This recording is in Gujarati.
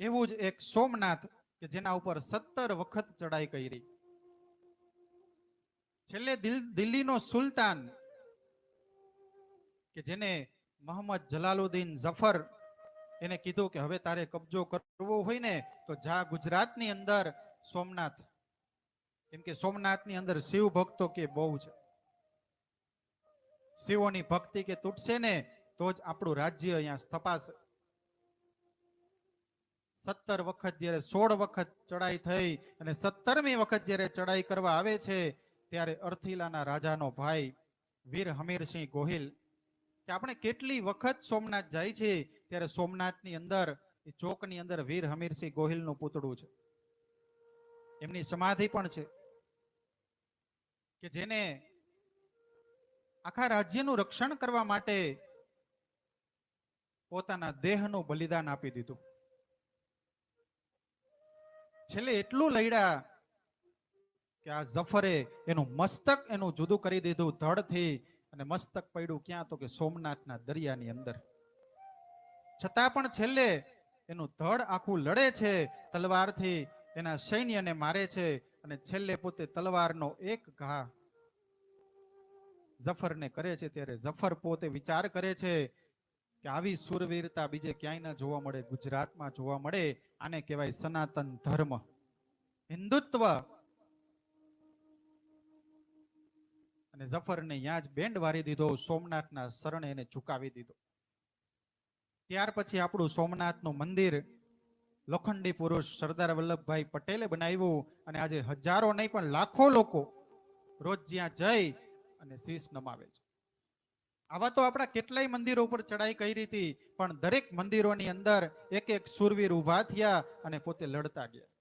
એવું જ એક સોમનાથ કે જેના ઉપર સત્તર વખત ચડાઈ કરી. છેલ્લે દિલ્હીનો સુલતાન કે જેને મોહમ્મદ જલાલુદ્દીન જફર એને કીધું કે હવે તારે કબજો કરવો હોય ને તો જા ગુજરાતની અંદર સોમનાથ. કેમ કે સોમનાથની અંદર શિવ ભક્તો કે બહુ છે. શિવોની ભક્તિ કે તૂટશે ને તો જ આપણું રાજ્ય અહીંયા સ્થપાશે. સત્તર વખત જ્યારે સોળ વખત ચડાઈ થઈ અને સત્તરમી વખત જ્યારે ચડાઈ કરવા આવે છે, ત્યારે અર્થિલાના રાજાનો ભાઈ વીર હમીરસિંહ ગોહિલ, કે આપણે કેટલી વખત સોમનાથ જાય છે, ત્યારે સોમનાથની અંદર, એ ચોકની અંદર વીર હમીરસિંહ ગોહિલનું પૂતળું છે. એમની સમાધિ પણ છે. કે જેને આખા રાજ્યનું રક્ષણ કરવા માટે પોતાના દેહનું બલિદાન આપી દીધું. છેલ્લે એટલું લઈડા કે આ જફરે એનું મસ્તક એનું જુદું કરી દીધું, ધડથી અને મસ્તક પડ્યું ક્યાં તો કે સોમનાથના દરિયાની અંદર. છતાં પણ છેલ્લે એનું ધડ આખું લડે છે, તલવારથી એના સૈન્યને મારે છે અને છેલ્લે પોતે તલવારનો એક ઘા જફરને કરે છે. ત્યારે જફર પોતે વિચાર કરે છે કે આવી સુરવીરતા બીજે ક્યાંય ન જોવા મળે, ગુજરાતમાં જોવા મળે, આને કહેવાય સનાતન ધર્મ. હિન્દુત્વ. અને જફરને યાજ બેન્ડ વારી દીધો, સોમનાથના શરણે એને ઝુકાવી દીધો. ત્યાર પછી આપણું સોમનાથનું મંદિર લોખંડી પુરુષ સરદાર વલ્લભભાઈ પટેલે બનાવ્યું અને આજે હજારો નહીં પણ લાખો લોકો રોજ જ્યાં જઈ અને શીશ નમાવે છે. આવા તો આપણા કેટલાય મંદિરો ઉપર ચડાઈ કરી હતી પણ દરેક મંદિરોની અંદર એક એક સુરવીર ઊભા થયા અને પોતે લડતા ગયા.